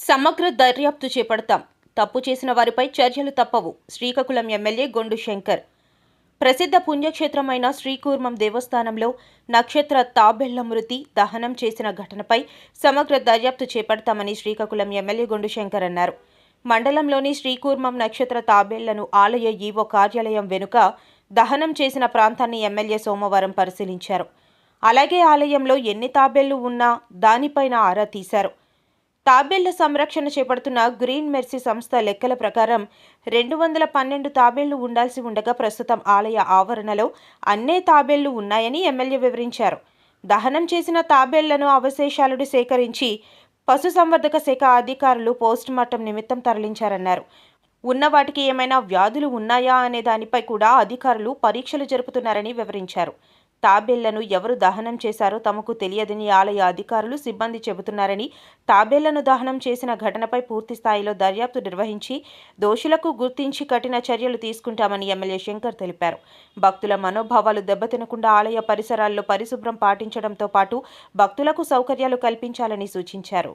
సమగ్ర దర్యాప్తు చేపడతాం. తప్పు చేసిన వారిపై చర్యలు తప్పవు. శ్రీకాకుళం ఎమ్మెల్యే గొండు శంకర్. ప్రసిద్ధ పుణ్యక్షేత్రమైన శ్రీకూర్మం దేవస్థానంలో నక్షత్ర తాబెళ్ళ మృతి దహనం చేసిన ఘటనపై సమగ్ర దర్యాప్తు చేపడతామని శ్రీకాకుళం ఎమ్మెల్యే గొండు శంకర్ అన్నారు. మండలంలోని శ్రీకూర్మం నక్షత్ర తాబేళ్ళను ఆలయ ఈవో కార్యాలయం వెనుక దహనం చేసిన ప్రాంతాన్ని ఎమ్మెల్యే సోమవారం పరిశీలించారు. అలాగే ఆలయంలో ఎన్ని తాబేళ్ళు ఉన్నా దానిపైన ఆరా తీశారు. తాబేళ్ళ సంరక్షణ చేపడుతున్న గ్రీన్ మెర్సీ సంస్థ లెక్కల ప్రకారం రెండు వందల పన్నెండు తాబేళ్ళు ఉండాల్సి ఉండగా ప్రస్తుతం ఆలయ ఆవరణలో అన్నే తాబేళ్ళు ఉన్నాయని ఎమ్మెల్యే వివరించారు. దహనం చేసిన తాబేళ్ళను అవశేషాలను సేకరించి పశుసంవర్ధక శాఖ అధికారులు పోస్ట్ మార్టం నిమిత్తం తరలించారన్నారు. ఉన్న వాటికి ఏమైనా వ్యాధులు ఉన్నాయా అనే దానిపై కూడా అధికారులు పరీక్షలు జరుపుతున్నారని వివరించారు. తాబేళ్ళను ఎవరు దహనం చేశారో తమకు తెలియదని ఆలయ అధికారులు సిబ్బంది చెబుతున్నారని తాబేళ్ళను దహనం చేసిన ఘటనపై పూర్తి స్థాయిలో దర్యాప్తు నిర్వహించి దోషులకు గుర్తించి కఠిన చర్యలు తీసుకుంటామని ఎమ్మెల్యే శంకర్ తెలిపారు. భక్తుల మనోభావాలు దెబ్బతినకుండా ఆలయ పరిసరాల్లో పరిశుభ్రం పాటించడంతో పాటు భక్తులకు సౌకర్యాలు కల్పించాలని సూచించారు.